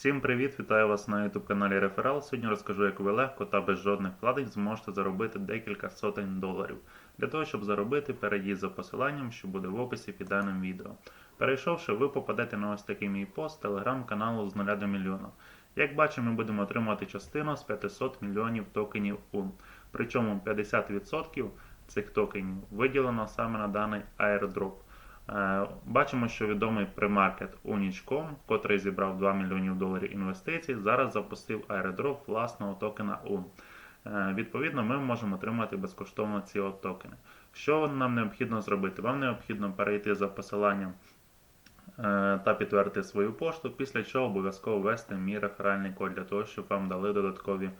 Всім привіт! Вітаю вас на YouTube каналі Реферал. Сьогодні розкажу, як ви легко та без жодних вкладень зможете заробити декілька сотень доларів. Для того, щоб заробити, перейдіть за посиланням, що буде в описі під даним відео. Перейшовши, ви попадете на ось такий мій пост телеграм-каналу з 0 до мільйона. Як бачимо, ми будемо отримувати частину з 500 мільйонів токенів UN. Причому 50% цих токенів виділено саме на даний airdrop. Е, Бачимо, що відомий премаркет Unic.com, котрий зібрав 2 мільйонів доларів інвестицій, зараз запустив airdrop власного токена UN. Е, Відповідно, ми можемо отримати безкоштовно ці токени. Що нам необхідно зробити? Вам необхідно перейти за посиланням е, та підтвердити свою пошту, після чого обов'язково ввести мій реферальний код для того, щоб вам дали додаткові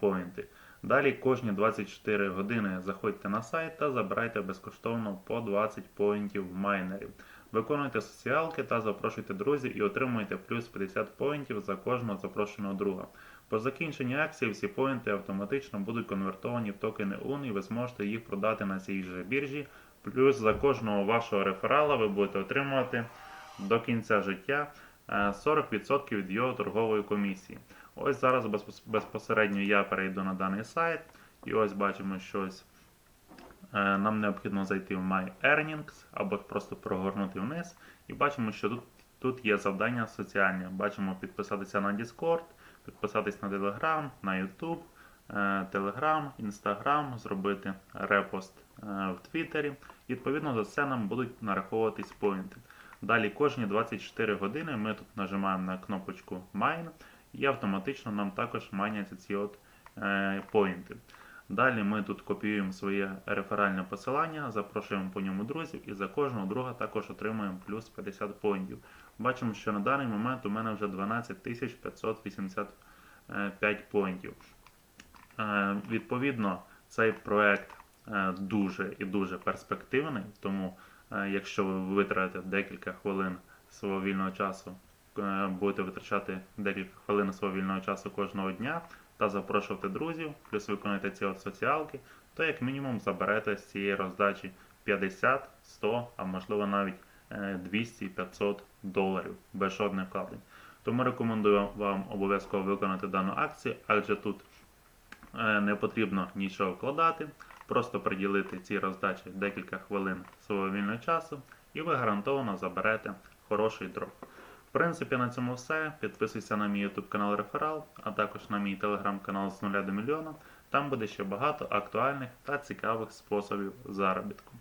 поінти. Далі кожні 24 години заходьте на сайт та забирайте безкоштовно по 20 поінтів майнерів. Виконуйте соціалки та запрошуйте друзів і отримуйте плюс 50 поінтів за кожного запрошеного друга. По закінченні акції всі поінти автоматично будуть конвертовані в токени UN і ви зможете їх продати на цій же біржі. Плюс за кожного вашого реферала ви будете отримувати до кінця життя 40% від його торгової комісії. Ось зараз безпосередньо я перейду на даний сайт, і ось бачимо щось. Е, Нам необхідно зайти в My Earnings або просто прогорнути вниз. І бачимо, що тут, тут є завдання соціальні. Бачимо підписатися на Discord, підписатись на Telegram, на YouTube, е, Telegram, Instagram, зробити репост е, в Твіттері. Відповідно за це нам будуть нараховуватись поінти. Далі кожні 24 години ми тут нажимаємо на кнопочку Mine і автоматично нам також майняться ці от е, поінти. Далі ми тут копіюємо своє реферальне посилання, запрошуємо по ньому друзів і за кожного друга також отримуємо плюс 50 поінтів. Бачимо, що на даний момент у мене вже 12 585 поінтів. Е, Відповідно, цей проект е, дуже і дуже перспективний, тому якщо ви витратите декілька хвилин свого вільного часу, е, будете витрачати декілька хвилин свого вільного часу кожного дня та запрошувати друзів, плюс виконуєте ці от соціалки, то як мінімум заберете з цієї роздачі 50, 100, а можливо навіть е, 200-500 доларів без жодних вкладень. Тому рекомендую вам обов'язково виконати дану акцію, адже тут е, не потрібно нічого вкладати, просто приділити цій роздачі декілька хвилин свого вільного часу, і ви гарантовано заберете хороший дроп. В принципі, на цьому все. Підписуйся на мій YouTube канал Реферал, а також на мій телеграм-канал з 0 до мільйона. Там буде ще багато актуальних та цікавих способів заробітку.